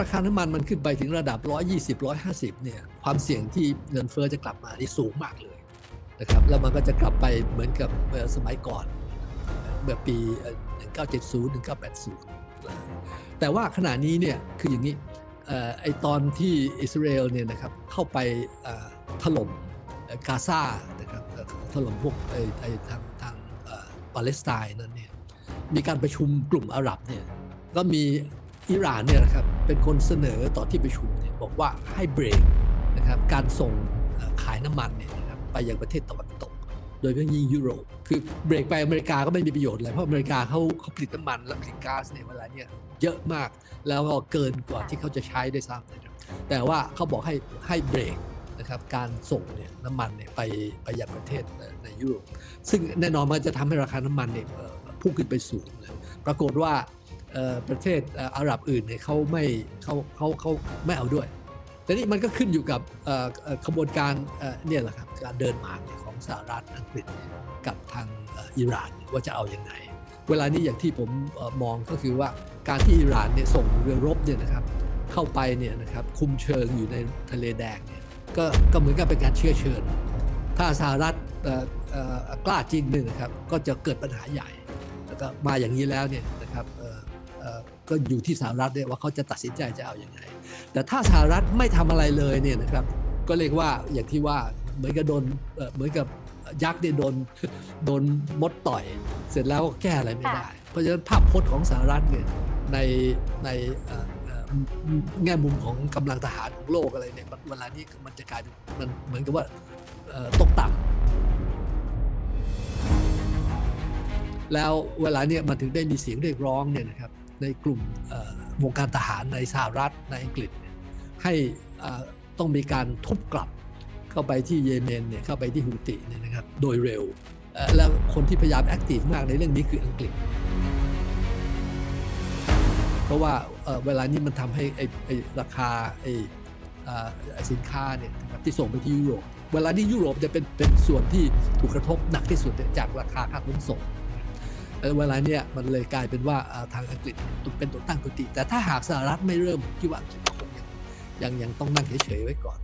ราคาน้ำมันมันขึ้นไปถึงระดับ 120 150 เนี่ย ความเสี่ยงที่เงินเฟ้อจะกลับมานี่สูงมากเลยนะครับ แล้วมันก็จะกลับไปเหมือนกับสมัยก่อนเมื่อปี 1970 1980 แต่ว่าขณะนี้เนี่ยคืออย่างนี้เอ่อไอตอนที่อิสราเอลเนี่ยนะครับเข้าไปถล่มกาซานะครับถล่มพวกไอไอทางทางปาเลสไตน์นั้นเนี่ยมีการประชุมกลุ่มอาหรับเนี่ยก็มี อิหร่านเนี่ยนะครับเป็นคนเสนอต่อที่ประชุมเนี่ยบอกว่าให้เบรกนะครับการส่งขายน้ำมันเนี่ยนะครับไปยังประเทศตะวันตก โดยเฉพาะยิ่งยุโรปคือเบรกไปอเมริกาก็ไม่มีประโยชน์เลยเพราะอเมริกาเขาเขาผลิตน้ำมันและผลิตก๊าซเนี่ยเวลาเนี่ยเยอะมากแล้วก็เกินกว่าที่เขาจะใช้ได้ซ้ำนะครับแต่ว่าเขาบอกให้ให้เบรกนะครับการส่งเนี่ยน้ำมันเนี่ยไปไปยังประเทศในยุโรปซึ่งแน่นอนมันจะทำให้ราคาน้ำมันเนี่ยพุ่งขึ้นไปสูงเลยปรากฏว่า ประเทศอาหรับอื่นเนี่ยเขาไม่เขาเขาเขาไม่เอาด้วย แต่นี่มันก็ขึ้นอยู่กับขบวนการเนี่ยแหละครับการเดินหมากของสหรัฐอังกฤษกับทางอิหร่านว่าจะเอาอยัางไงเวลานี้อย่างที่ผมมองก็คือว่าการที่อิหร่านเนี่ยส่งเรือรบเนี่ยนะครับเข้าไปเนี่ยนะครับคุมเชิงอยู่ในทะเลแดงเนี่ยก็ก็เหมือนกับเป็นการเชื้อเชิญ ถ้าสหรัฐกล้าจริงเนี่ยนะครับก็จะเกิดปัญหาใหญ่แล้วก็มาอย่างนี้แล้วเนี่ย ก็อยู่ที่สหรัฐเนี่ยว่าเขาจะตัดสินใจจะเอาอยัางไงแต่ถ้าสหรัฐไม่ทำอะไรเลยเนี่ยนะครับก็เรียกว่าอย่างที่ว่าเหมือนกับโดนเอ่อเหมือนกับยักษ์เนี่ยโดนโดนมดต่อย เสร็จแล้วก็แก้อะไรไม่ได้ เพราะฉะนั้นภาพพจน์ของสหรัฐเนี่ยในในเอ่อเอ่อแง่มุมของกำลังทหารของโลกอะไรเนี่ยมันเวลานี้มันจะกลายเป็นมันเหมือนกับว่าเอ่อตกต่ำแล้วเวลาเนี่ยมันถึงได้มีเสียงเรียกร้องเนี่ยนะครับ ในกลุ่มวงการทหารในสหรัฐในอังกฤษ ให้ต้องมีการทุบกลับเข้าไปที่เยเมนเนี่ยเข้าไปที่ฮูติเนี่ยนะครับโดยเร็ว แล้วคนที่พยายามแอคทีฟมากในเรื่องนี้คืออังกฤษ เพราะว่าเวลานี้มันทำให้ไอ้ราคาไอ้สินค้าเนี่ยที่ส่งไปที่ยุโรป เวลานี้ยุโรปจะเป็นเป็นส่วนที่ถูกกระทบหนักที่สุดจากราคาค่าขนส่ง เอ่เวลาเนี้ยมันเลยกลายเป็นว่าทางอังกฤษเป็นตัวตั้งตัวตีแต่ถ้าหากสหรัฐไม่เริ่มคิดว่าอังกฤษคงยังยังยังต้องนั่งเฉยๆไว้ก่อน